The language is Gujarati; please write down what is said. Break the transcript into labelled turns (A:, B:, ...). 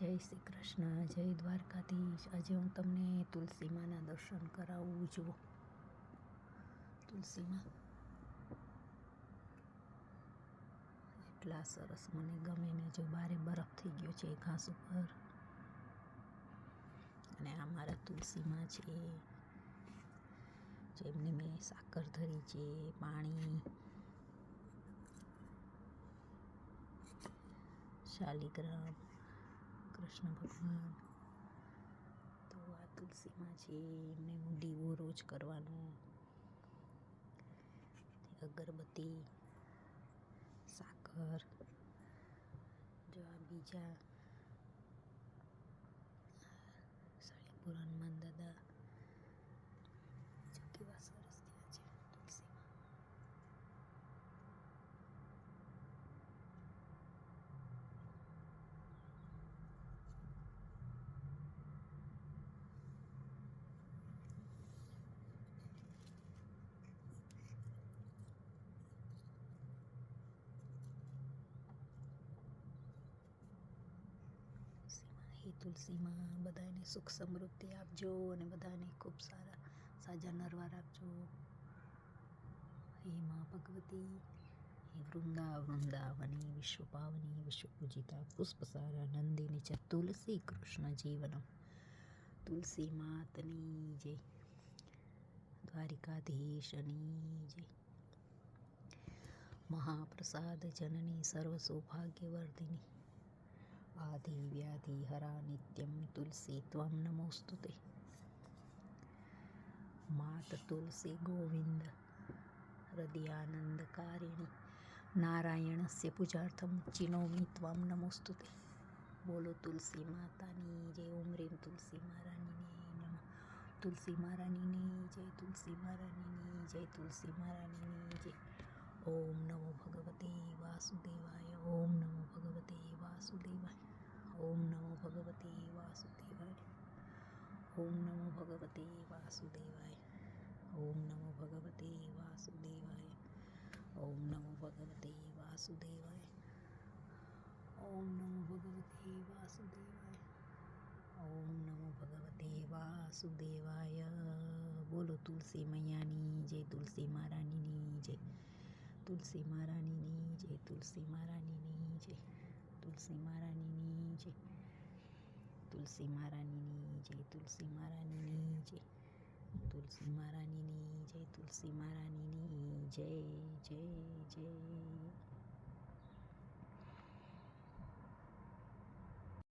A: જય શ્રી કૃષ્ણ, જય દ્વારકાધીશ. આજે હું તમને તુલસી માના દર્શન કરાવું જુઓ તુલસીમાં. એટલા સરસ, મને ગમે ને જો બારે બરફ થઈ ગયો છે ઘાસ ઉપર. અને આ મારા તુલસીમાં છે. જેમને મેં સાકર ધરી છે, પાણી. શાલિગ્રામ. કૃષ્ણ ભગવાન. તો આ તુલસીમાં છે એમને હું દીવો રોજ કરવાનો અગરબત્તી, સાકર, જો આ બીજા હનુમાન દાદા જો કેવા સરસ થયા છે તુલસીમાં તુલસીમાં બધાને સુખ સમૃદ્ધિ આપજો અને બધાને ખૂબ સારા સાજા નરવાર રાખજો હે મા ભગવતી, હે વૃંદા વૃંદાવની વિશ્વ પાવની વિશ્વ પૂજિતા પુષ્પસારા નંદિની ચ તુલસી કૃષ્ણ જીવનમ. તુલસી માતની જય. દ્વારિકાધીશની જય. મહાપ્રસાદ જનની સર્વ સૌભાગ્યવર્ધિની આધિ વ્યાધિ હરા નિત્યમ તુલસી ત્વમ નમોસ્તુતે માત તુલસી ગોવિંદ હૃદયાનંદકારિણી નારાયણસ્ય પૂજાર્થમ ચિનોમી ત્વમ નમોસ્તુતે બોલો તુલસી માતાની જય ઓમ રેમ તુલસી મહારાણીને નમ તુલસી મહારાણીની જય તુલસી મહારાણીની જય તુલસી મહારાણીની જય ઓમ નમો ભગવતે વાસુદેવાય ઓમ નમો ભગવતે વાસુદેવાય भगवते वासुदेवाय। ओम नमो भगवते वासुदेवाय। ओम नमो भगवते वासुदेवाय। ओम नमो भगवते वासुदेवाय। ओम नमो भगवते वासुदेवाय। ओम नमो भगवते वासुदेवाय। बोलो तुलसी मैयानी, जय तुलसी महारानी जय तुलसी महारानी जय तुलसी महारानी जय तुलसी महारानी जय તુલસી મહારાણીની જય તુલસી મહારાણીની જય તુલસી મહારાણીની જય તુલસી મહારાણીની જય જય જય.